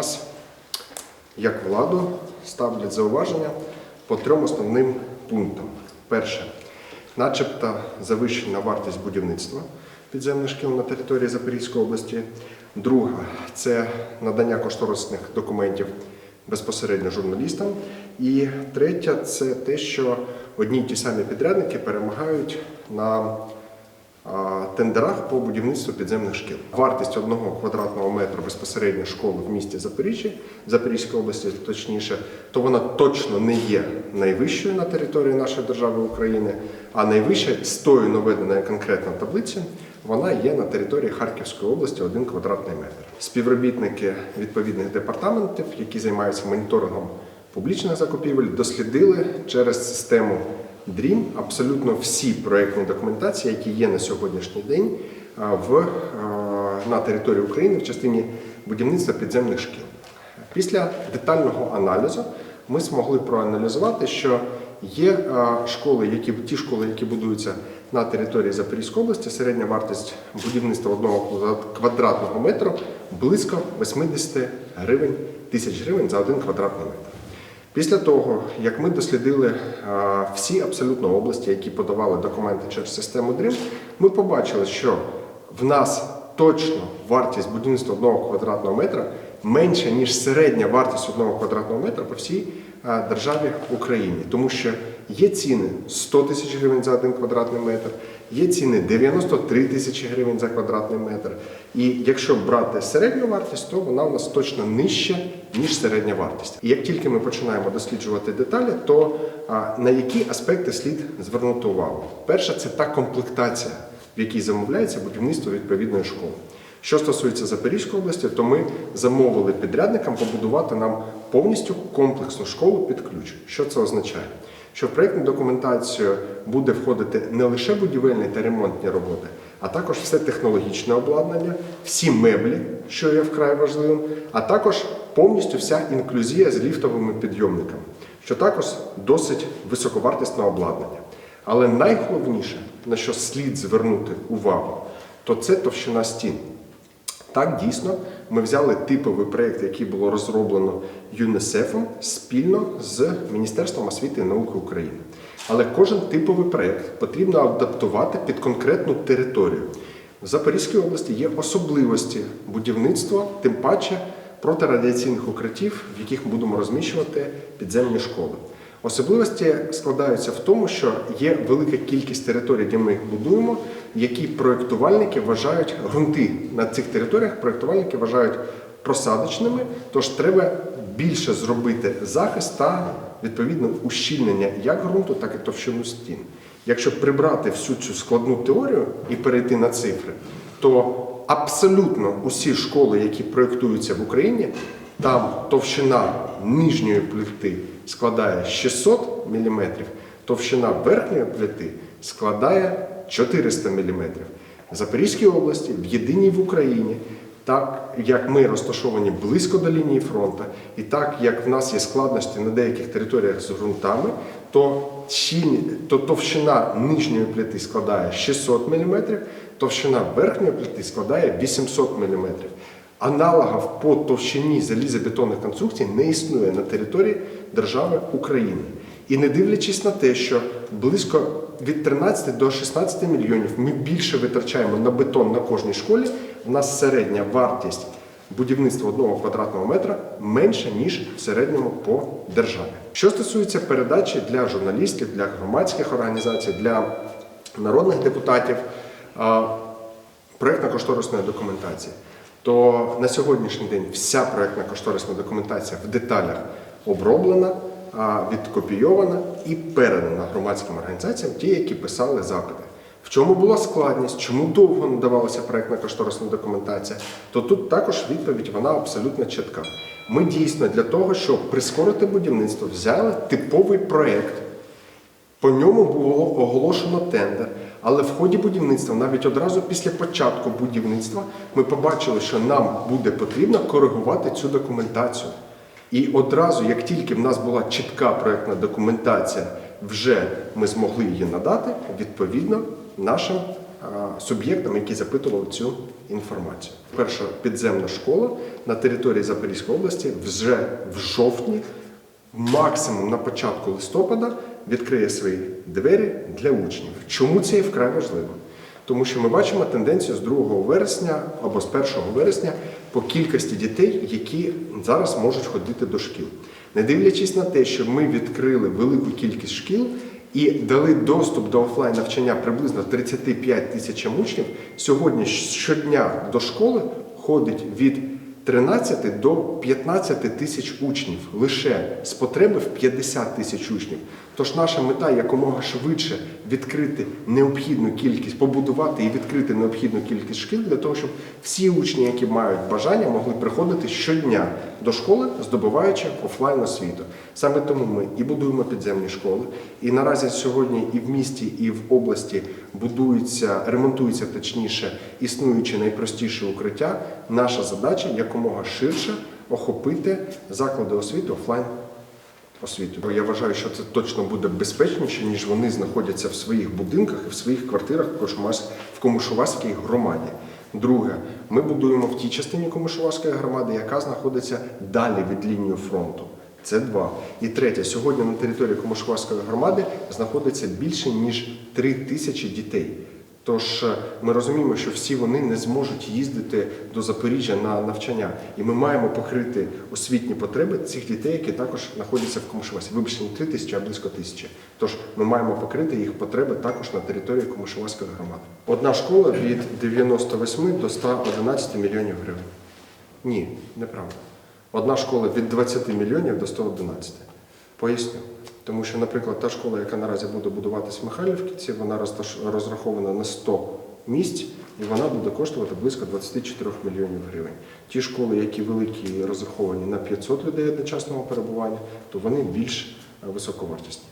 нас, як владу, ставлять зауваження по трьом основним пунктам. Перше, начебто завищена вартість будівництва підземних шкіл на території Запорізької області. Друга це надання кошторисних документів безпосередньо журналістам. І третя це те, що одні й ті самі підрядники перемагають на тендерах по будівництву підземних шкіл. Вартість одного квадратного метру безпосередньо школи в місті Запоріжжя, Запорізької області, точніше, то вона точно не є найвищою на території нашої держави України, а найвища з тою наведеною конкретно таблицею, вона є на території Харківської області 1 квадратний метр. Співробітники відповідних департаментів, які займаються моніторингом публічних закупівель, дослідили через систему DREAM абсолютно всі проектні документації, які є на сьогоднішній день в, на території України в частині будівництва підземних шкіл. Після детального аналізу ми змогли проаналізувати, що є школи, які ті школи, які будуються на території Запорізької області, середня вартість будівництва одного квадратного метру близько 80 гривень тисяч гривень за один квадратний метр. Після того, як ми дослідили а, всі абсолютно області, які подавали документи через систему DREAM, ми побачили, що в нас точно вартість будівництва одного квадратного метра менша, ніж середня вартість одного квадратного метра по всій а, державі Україні. Тому що є ціни 100 тисяч гривень за один квадратний метр, є ціни 93 тисячі гривень за квадратний метр. І якщо брати середню вартість, то вона у нас точно нижча, ніж середня вартість. І як тільки ми починаємо досліджувати деталі, то на які аспекти слід звернути увагу? Перше, це та комплектація, в якій замовляється будівництво відповідної школи. Що стосується Запорізької області, то ми замовили підрядникам побудувати нам повністю комплексну школу під ключ. Що це означає? Що в проєктну документацію буде входити не лише будівельні та ремонтні роботи, а також все технологічне обладнання, всі меблі, що є вкрай важливим, а також повністю вся інклюзія з ліфтовими підйомниками, що також досить високовартісне обладнання. Але найголовніше, на що слід звернути увагу, то це товщина стін. Так, дійсно, ми взяли типовий проєкт, який було розроблено ЮНЕСЕФом спільно з Міністерством освіти і науки України. Але кожен типовий проєкт потрібно адаптувати під конкретну територію. В Запорізькій області є особливості будівництва, тим паче протирадіаційних укриттів, в яких ми будемо розміщувати підземні школи. Особливості складаються в тому, що є велика кількість територій, де ми їх будуємо, які проєктувальники вважають ґрунти на цих територіях, проєктувальники вважають просадочними, тож треба більше зробити захист та відповідно ущільнення як ґрунту, так і товщину стін. Якщо прибрати всю цю складну теорію і перейти на цифри, то абсолютно усі школи, які проєктуються в Україні, там товщина нижньої плити складає 600 мм, товщина верхньої плити складає 400 мм. В Запорізькій області, в єдиній в Україні, так як ми розташовані близько до лінії фронту, і так як в нас є складності на деяких територіях з ґрунтами, то, то товщина нижньої плити складає 600 мм, товщина верхньої плити складає 800 мм. Аналогів по товщині залізобетонних конструкцій не існує на території держави України. І не дивлячись на те, що близько від 13 до 16 мільйонів ми більше витрачаємо на бетон на кожній школі, у нас середня вартість будівництва одного квадратного метра менша, ніж в середньому по державі. Що стосується передачі для журналістів, для громадських організацій, для народних депутатів, проєктно-кошторисної документації, то на сьогоднішній день вся проєктна кошторисна документація в деталях оброблена, відкопійована і передана громадським організаціям, ті, які писали запити. В чому була складність, чому довго надавалася проєктна кошторисна документація, то тут також відповідь вона абсолютно чітка. Ми дійсно для того, щоб прискорити будівництво, взяли типовий проєкт. По ньому було оголошено тендер, але в ході будівництва, навіть одразу після початку будівництва, ми побачили, що нам буде потрібно коригувати цю документацію. І одразу, як тільки в нас була чітка проєктна документація, вже ми змогли її надати відповідно нашим суб'єктам, які запитували цю інформацію. Перша підземна школа на території Запорізької області вже в жовтні, максимум на початку листопада, відкриє свої двері для учнів. Чому це є вкрай важливо? Тому що ми бачимо тенденцію з 2 вересня або з 1 вересня по кількості дітей, які зараз можуть ходити до шкіл. Не дивлячись на те, що ми відкрили велику кількість шкіл і дали доступ до офлайн навчання приблизно 35 тисячам учнів, сьогодні щодня до школи ходить від 13 до 15 тисяч учнів лише з потреби в 50 тисяч учнів. Тож наша мета якомога швидше відкрити необхідну кількість, побудувати і відкрити необхідну кількість шкіл для того, щоб всі учні, які мають бажання, могли приходити щодня до школи, здобуваючи офлайн освіту. Саме тому ми і будуємо підземні школи, і наразі сьогодні і в місті, і в області будуються, ремонтуються точніше існуючі найпростіші укриття. Наша задача якомога ширше охопити заклади освіти офлайн освіту. Я вважаю, що це точно буде безпечніше, ніж вони знаходяться в своїх будинках і в своїх квартирах в Комишувацькій громаді. Друге, ми будуємо в тій частині Комишувацької громади, яка знаходиться далі від лінії фронту. Це два. І третє, сьогодні на території Комишувацької громади знаходиться більше ніж три тисячі дітей. Тож е, ми розуміємо, що всі вони не зможуть їздити до Запоріжжя на навчання, і ми маємо покрити освітні потреби цих дітей, які також знаходяться в Комишувасі. Вибачте, не три тисячі, а близько тисячі. Тож ми маємо покрити їх потреби також на території Комишувацької громади. Одна школа від 98 до 111 мільйонів гривень. Ні, неправда. Одна школа від 20 мільйонів до 111. Поясню. Тому що, наприклад, та школа, яка наразі буде будуватись в Михайлівці, вона розрахована на 100 місць, і вона буде коштувати близько 24 мільйонів гривень. Ті школи, які великі розраховані на 500 людей одночасного перебування, то вони більш е, високовартісні.